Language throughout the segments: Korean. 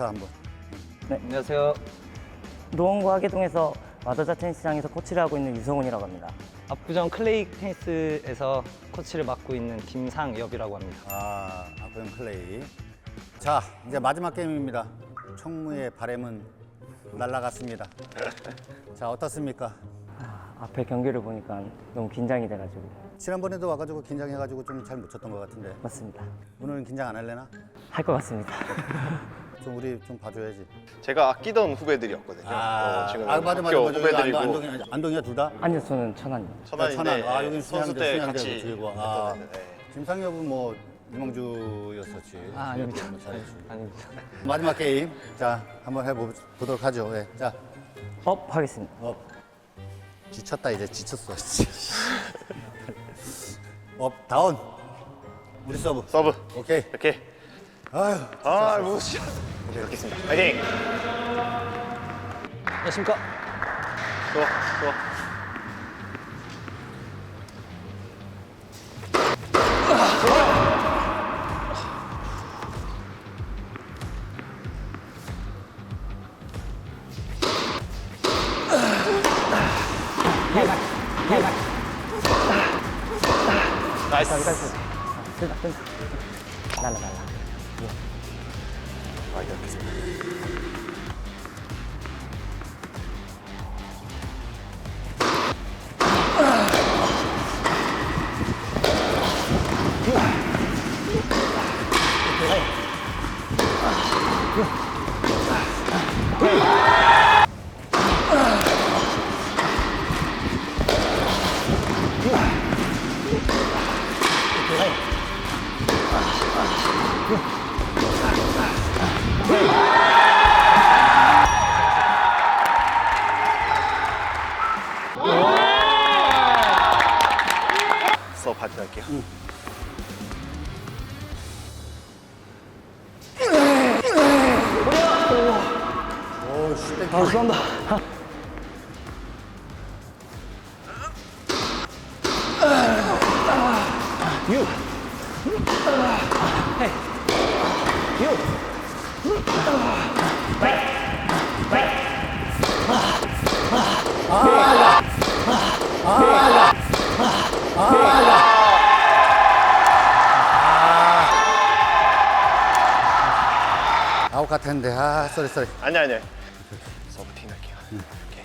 인사 한번. 안녕하세요. 노원구 하계동에서 마더자 테니스장에서 코치를 하고 있는 유성훈이라고 합니다. 압구정 클레이 테니스에서 코치를 맡고 있는 김상엽이라고 합니다. 아 아프연 클레이. 자, 이제 마지막 게임입니다. 총무의 바램은 날라갔습니다. 자, 어떻습니까? 아, 앞에 경기를 보니까 너무 긴장이 돼가지고 지난번에도 와가지고 긴장해가지고 좀 잘 못 쳤던 것 같은데 맞습니다. 오늘은 긴장 안 할래나? 할 것 같습니다. 좀 우리 좀 봐줘야지. 제가 아끼던 후배들이었거든요. 어, 지금 아 맞아 맞아 학교 맞아. 후배들이고 안동, 안동이 안동이야 둘 다? 아니요, 저는 천안이요. 천안인데 천안. 아 예, 여기 선수 수양대 때 수양대 같이. 했던 아 애들, 예. 김상엽은 뭐 유망주였었지. 아, 아닙니다. 잘했지. 아닙니다. 마지막 게임 자 한번 해보도록 하죠. 예. 자 업 하겠습니다. 업. 지쳤다 이제 지쳤어. 씨. 업 다운. 우리 서브. 서브 오케이. 이렇게 아유. 아 무시 이렇겠습니다. 파이팅. 안녕하십니까? 좋아 좋아. 나이스. 뜬다, 뜬다. 날라, 같았는데 아 쏘리 쏘리. 아니 아니. 서브 팀 할게요. 오케이.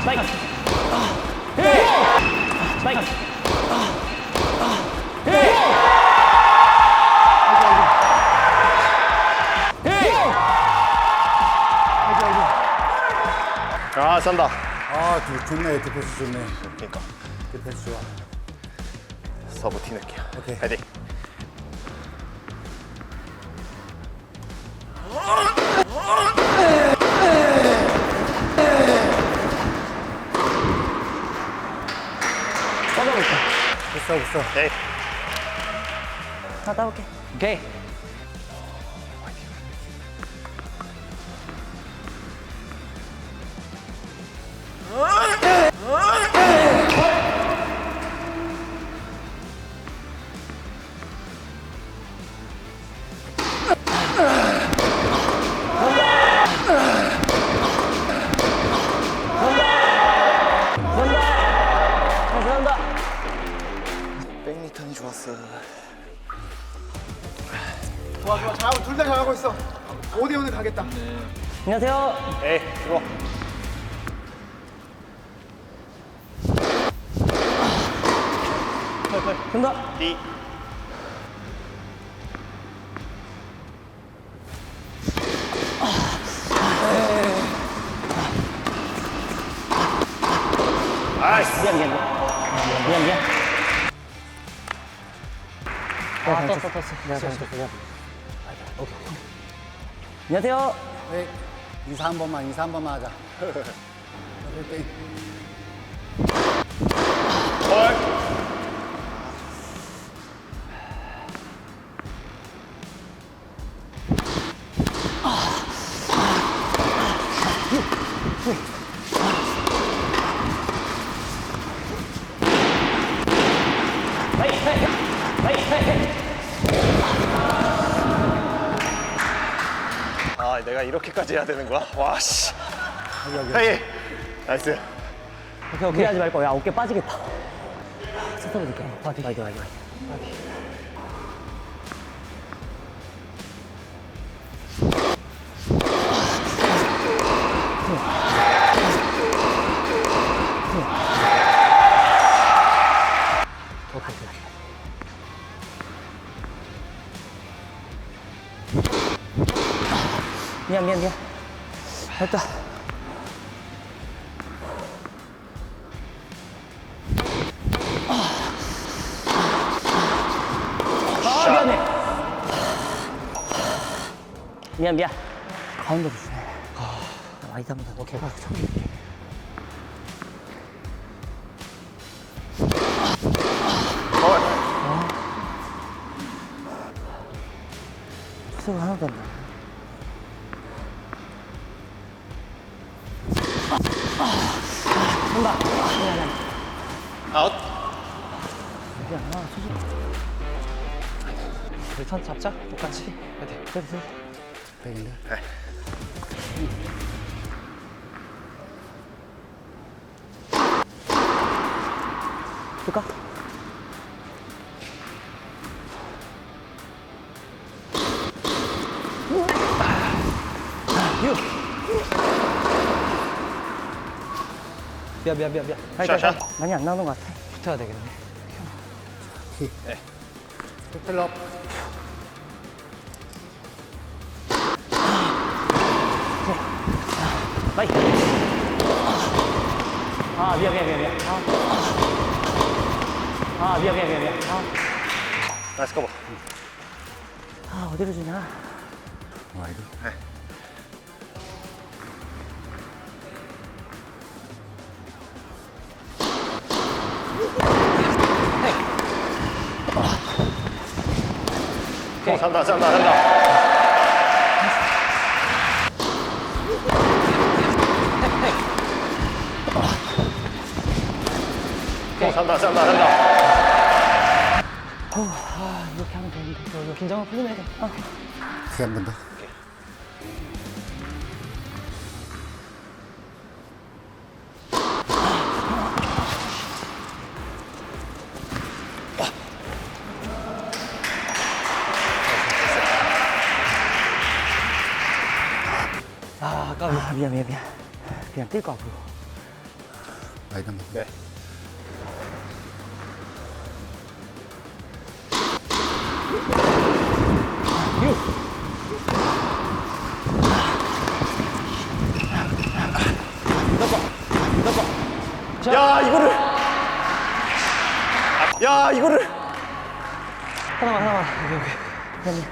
스파이크. 스파이크. 아 싼다. 아 좋- 좋네 디펜스 좋네. 그러니까 디펜스 좋아. 서브 팀 할게요. 오케이. 파이팅. 됐어. 네. 하나 따볼게. 오케이. 좋았어. 좋아 좋아 잘하고 둘 다 잘하고 있어 5대 5는 가겠다 안녕하세요. 에이 이거. 뜬다. D. 내가 잘못했어, 내가. 오케이. 안녕하세요. 네. 인사 한 번만 인사 한 번만 하자. 이렇게까지 해야 되는 거야? 와, 씨. 헤이. 나이스. 오케이 오케이. 무리하지 말고 야 어깨 빠지겠다. 아, 첫 번째 게 바디 바디 바디. 미안 됐다. 아 미안해. 미안 미안. 가운데로 주네. 아 많이 담다. 오케이. 아, 미안해. 아웃. 미안. 아, 소리. 일단 잡자. 똑같이. 파이팅. 됐어. 백인데. 줄까? 미안 미안 미안 미안. 샷, 가위. 많이 안 나오는 것 같아. 붙어야 되겠네. 필럽. 빠이. 아, 미안, 미안, 미안, 미안. 아, 아 미안, 미안, 미안, 미안. 아, 나이스 커버. 아 어디로 주냐? 와, 이거. 어, 산다, 산다, 산다. 어, 산다, 산다, 산다. 아, 이렇게 하면 되는데. 이거, 긴장을 풀리면 돼. 어. 크게 한번 더. 미안, 미안, 미안. 그냥 뛸 거 앞으로. 와이드 한 번. 네. 야, 이거를. 야, 이거를. 하나만 하나만. 오케이 오케이.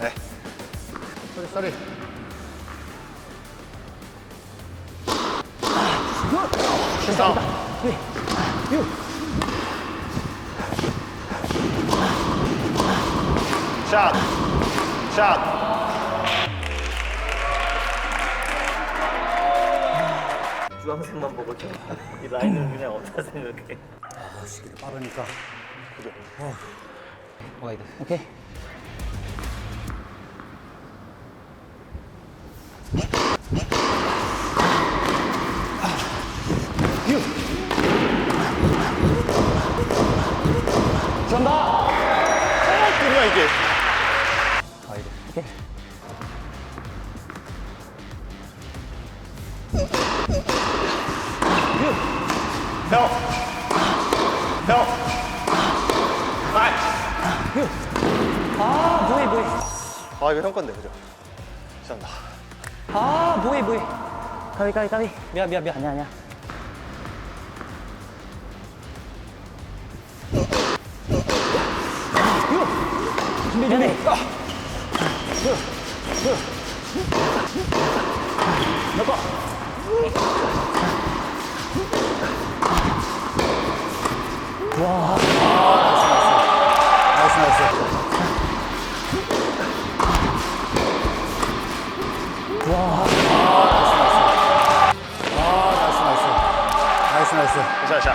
네. 쏘리, 쏘리. 신상. 샷. 샷. 주황색만 보고 좀. 이 라인은 그냥 어디다 생각해. 아, 시기를 빠르니까. 와이드. 오케이. 형. 형. 아, 뭐해, 뭐해. 아, 이거 형 건데, 그죠? 싼다. 아 뭐해 뭐해. 가위, 가위, 가위. 미안 미안 미안. 아니야, 아니야. 준비, 준비. 와. 나이스, 나이스. 나이스, 나이스. 와. 나이스, 나이스. 나이스, 나이스. 자, 자.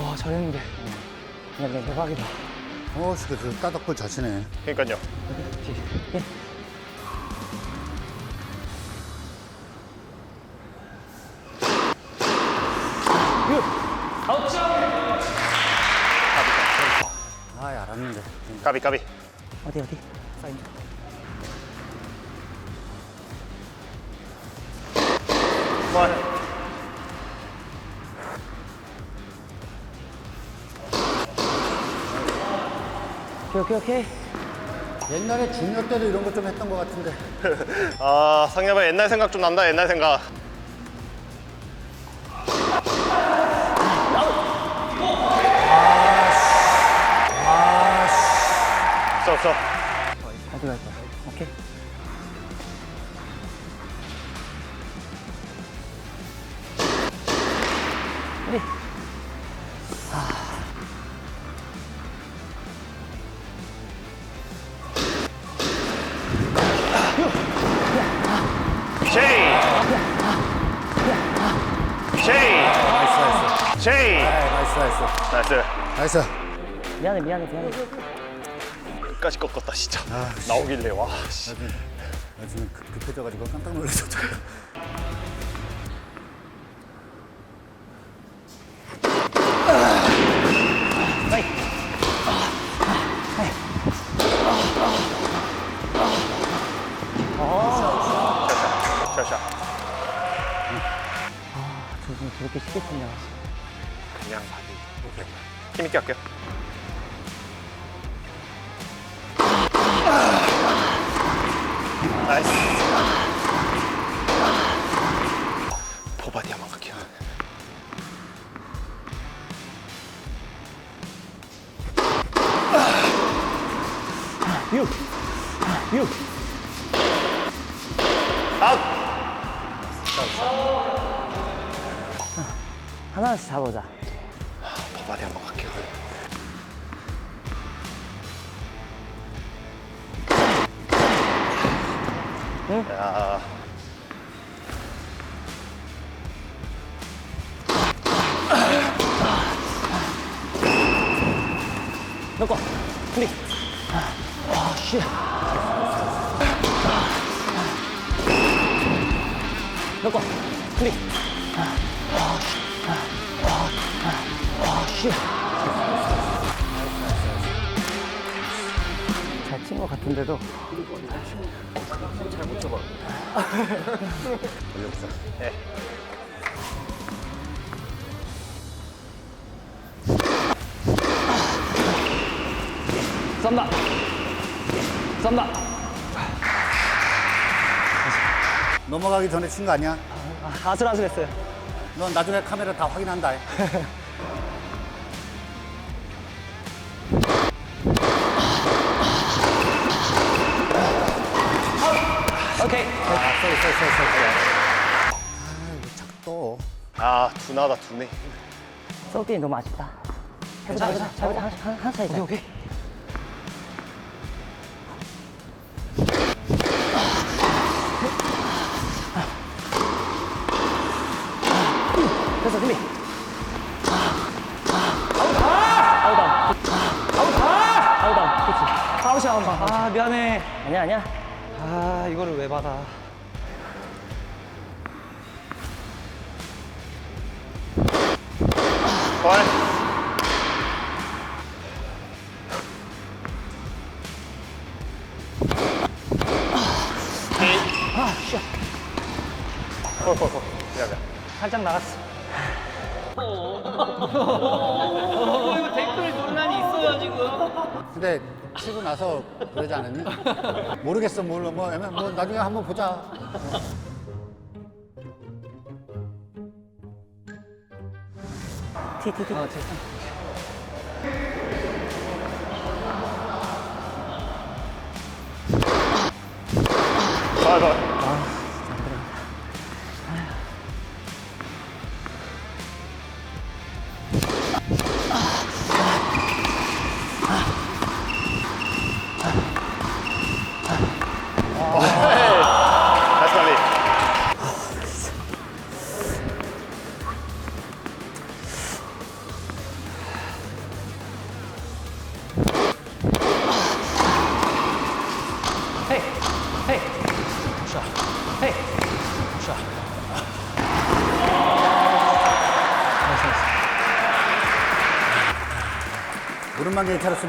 와, 잘했는데. 야, 야, 대박이다. 어, 그, 그, 까닥골 자치네. 그러니까요. 예. 까비, 까비. 어디 어디? 원. 오케이 오케이 오케이. 옛날에 중学 때도 이런 거 좀 했던 것 같은데. 아, 상엽아 옛날 생각 좀 난다, 옛날 생각. 없어. 어디 갈까? 오케이. 우리 제이! 제이! 나이스, 나이스. 제이! 아, 나이스, 나이스. 나이스. 나이스. 미안해 미안해 미안해. 꺾었다, 진짜. 나오길래, 와, 씨. 나 지금 급- 급해져가지고 깜짝. 자, 포바디 한번 갈게요. 야, 넣고. 우리. 아 씨. 넣고. 우리. 잘친 것 같은데도 올려보자. 예. 썸다. 썸다. 넘어가기 전에 친 거 아니야? 아, 아슬아슬했어요. 넌 나중에 카메라 다 확인한다. 아, 두나다, 두네. 쏘기 너무 아쉽다. 해보자 해보자. 해보자 하나씩 하나 하나씩 해보자. 오케이. 됐어 준비. 아웃 아웃 아웃 아웃 그렇지. 아웃이야, 아웃. 아, 미안해. 아니야 아니야. 아, 이거를 왜 받아. 헐. 아, 씨. 헐, 헐, 헐. 미안, 미안. 살짝 나갔어. 근데 치고 나서 그러지 않았니? 모르겠어, 몰라. 뭐, 애매- 뭐 나중에 한번 보자. 티티 티. 아. 헐,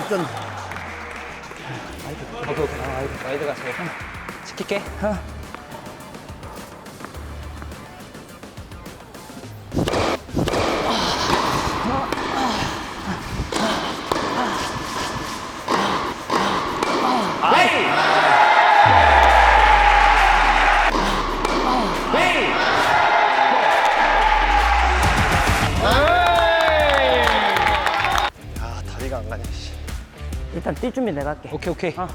좀 오케이, 오케이. 아, 와이드, 와이드가 제일 편. 지킬게. 아 뛸 준비 내가 할게. 오케이, 오케이. 어.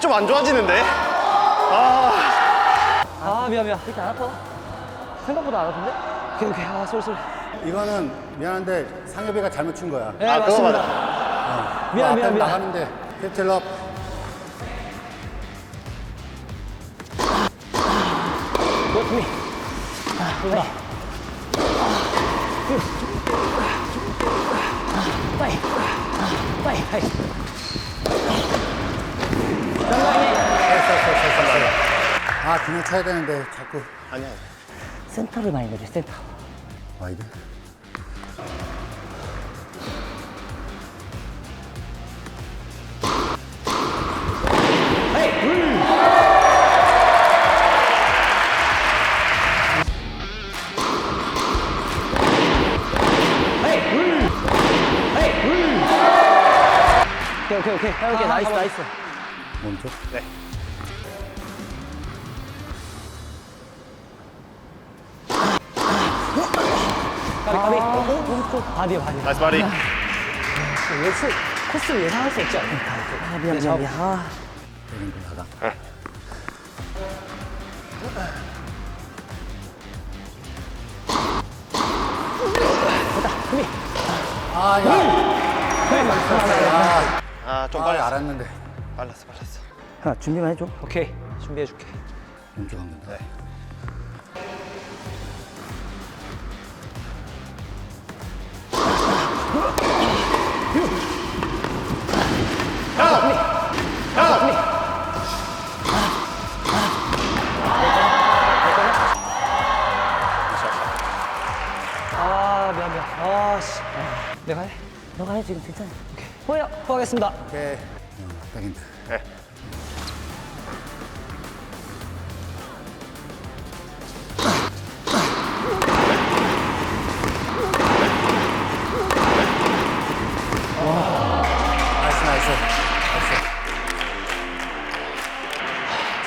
좀 안 좋아지는데? 아, 미안, 미안. 그렇게 안 아파? 생각보다 안 아픈데? 오케이, 오케이. 아, 쏠, 쏠. 이거는 미안한데 상엽이가 잘못 친 거야. 네, 아, 그거 맞습니다. 미안, 앞에 미안, 미안. 나가는데 캐틀럽 노트미. 아. 빨리. 빨리. 하이. 아 그냥 쳐야 되는데 자꾸 아니야. 센터를 많이 내려, 센터. 와이드. 오케이, 오케이, 오케이. 오케이, 나이스, 나이스. 먼저. 네. 까비, 까비. 바디, 바디. 나이스 바리. 예스, 코스를 예상할 수 없지 않나? 아, 미안, 미안, 미안. 아, 되는 거 나가. 아, 야. 아좀 아, 빨랐어. 알았는데. 빨랐어 빨랐어. 하나 준비만 해줘. 오케이. 준비해줄게. 한 번. 네. 아, 미안, 미안. 아, 씨. 내가 해. 너가 해, 지금 괜찮아. 보여. 보겠습니다. 오케이. 어, 딱 힌트. 네.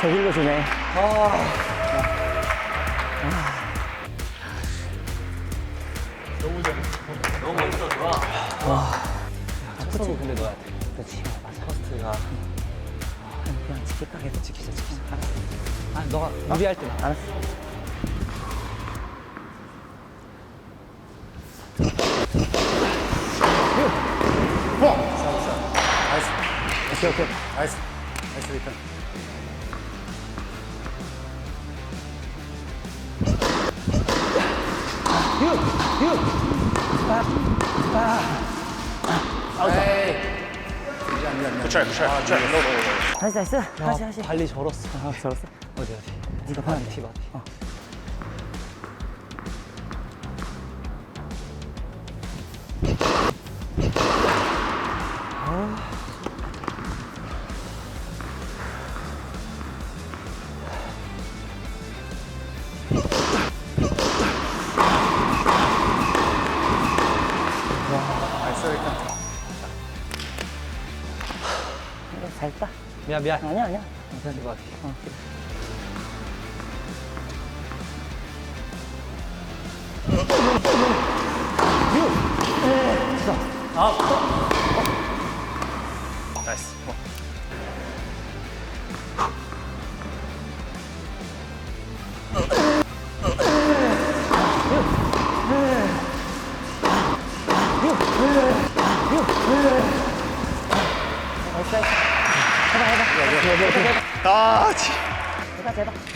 저길로 주네. 첫번 근데 넣어야 돼. 그렇지, 맞아. 퍼스트가. 그냥 지킬까, 계속 지키자, 지키자. 알았어. 아, 너가 무리할 때. 알았어. 나이스. 오케이, 오케이. 나이스. 나이스 리턴. 노, 노, 노. 나이스, 나이스. 다시, 다시. 발리 절었어. 아, 저었어? 어디, 어디. 네가 편한데. 티, 바 따. 미안, 미안. 아니야, 아니야. 티, 바디. 나이스.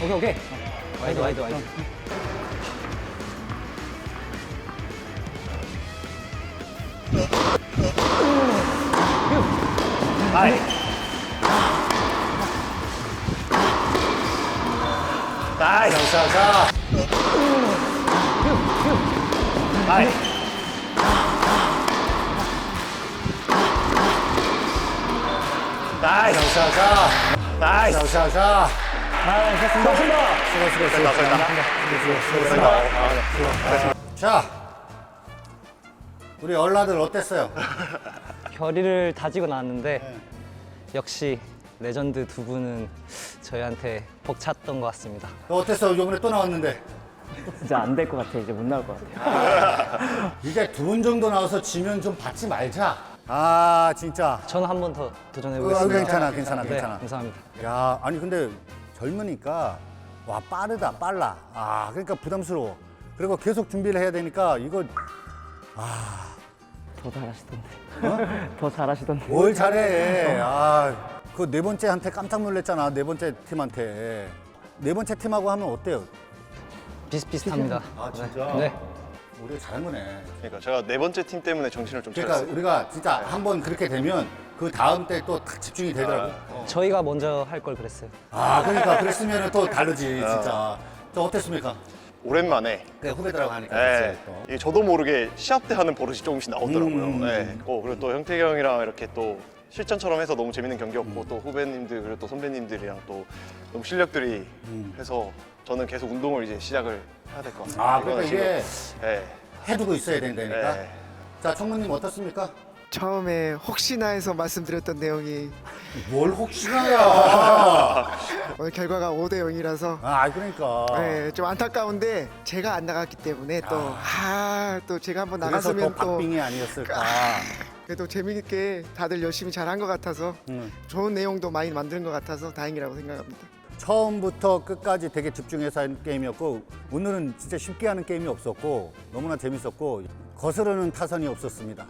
오케이 오케이. 와이드 와이드 와이드. 아이. 나이스. 자, 자. 아이. 나이스. 자, 자. 나이스. 자, 자, 자. 아, 좋습니다. 수고, 수고, 수고. 됐다, 됐다. 자. 우리 얼라들 어땠어요? 결의를 다지고 나왔는데 역시 레전드 두 분은 저희한테 벅찼던 것 같습니다. 너 어땠어? 이번에 또 나왔는데. 진짜 안 될 것 같아. 이제 못 나올 것 같아요. 이제 두 분 정도 나와서 지면 좀 받지 말자. 아, 진짜. 저는 한 번 더 도전해 어, 보겠습니다. 괜찮아, 괜찮아, 네, 괜찮아. 감사합니다. 야, 아니 근데 젊으니까 와 빠르다, 빨라. 아, 그러니까 부담스러워. 그리고 계속 준비를 해야 되니까 이거 더 잘하시던데. 더 잘하시던데. 뭘 잘해. 아, 그 네 번째한테 깜짝 놀랐잖아. 네 번째 팀한테. 네 번째 팀하고 하면 어때요? 비슷비슷합니다. 아, 진짜? 네. 우리가 잘한 거네. 그러니까 제가 네 번째 팀 때문에 정신을 좀 그러니까 차렸어요. 우리가 진짜 한 번 그렇게 되면 그 다음 때 또 딱 집중이 되더라고. 어. 저희가 먼저 할 걸 그랬어요. 아, 그러니까 그랬으면 또 다르지, 진짜. 저 어땠습니까? 오랜만에 그 후배들하고 하니까. 예, 또. 이게 저도 모르게 시합 때 하는 버릇이 조금씩 나오더라고요. 음, 음, 예. 어, 그리고 또 형태기 형이랑 이렇게 또 실전처럼 해서 너무 재밌는 경기였고 또 후배님들 그리고 또 선배님들이랑 또 너무 실력들이 해서 저는 계속 운동을 이제 시작을 해야 될 것 같습니다. 아, 그러니까 이거는 이게 지금, 예. 해두고 있어야 된다니까. 예. 자, 총무님 어떻습니까? 처음에 혹시나 해서 말씀드렸던 내용이 뭘 혹시나야. 오늘 결과가 5대 0이라서 아, 그러니까. 네, 좀 안타까운데 제가 안 나갔기 때문에 또 아, 또 제가 한번 그래서 또 나갔으면 또 박빙이 아니었을까. 그래도 재미있게 다들 열심히 잘한 것 같아서 음. 좋은 내용도 많이 만든 것 같아서 다행이라고 생각합니다. 처음부터 끝까지 되게 집중해서 하는 게임이었고 오늘은 진짜 쉽게 하는 게임이 없었고 너무나 재밌었고 거스르는 타선이 없었습니다.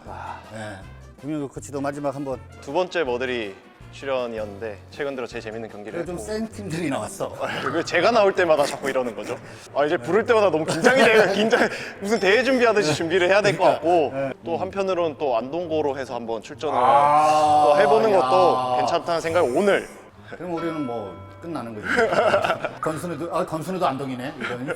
네. 김영규 코치도 마지막 한번 두 번째 머드리 출연이었는데 최근 들어 제일 재밌는 경기를 했고 좀 센 팀들이 나왔어. 왜 제가 나올 때마다 자꾸 이러는 거죠? 아 이제 부를 때마다 너무 긴장이 돼요. 긴장 무슨 대회 준비하듯이 준비를 해야 될 것 같고 또 한편으로는 또 안동고로 해서 한번 출전을 아, 또 해보는 야. 것도 괜찮다는 생각을 오늘 그럼 우리는 뭐 끝나는 거지. 건순이도 아 건순이도 안동이네. 이런.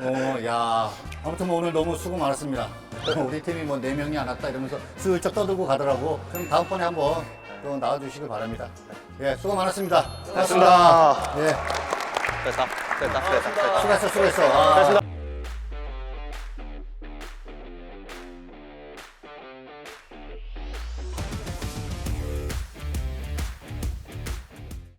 어, 야. 아무튼 뭐 오늘 너무 수고 많았습니다. 우리 팀이 뭐 네 명이 안 왔다 이러면서 슬쩍 떠들고 가더라고. 그럼 다음번에 한번 또 나와주시길 바랍니다. 예, 수고 많았습니다. 고맙습니다. 예, 됐다 됐다 됐다 됐다 수고했어, 수고했어. 아.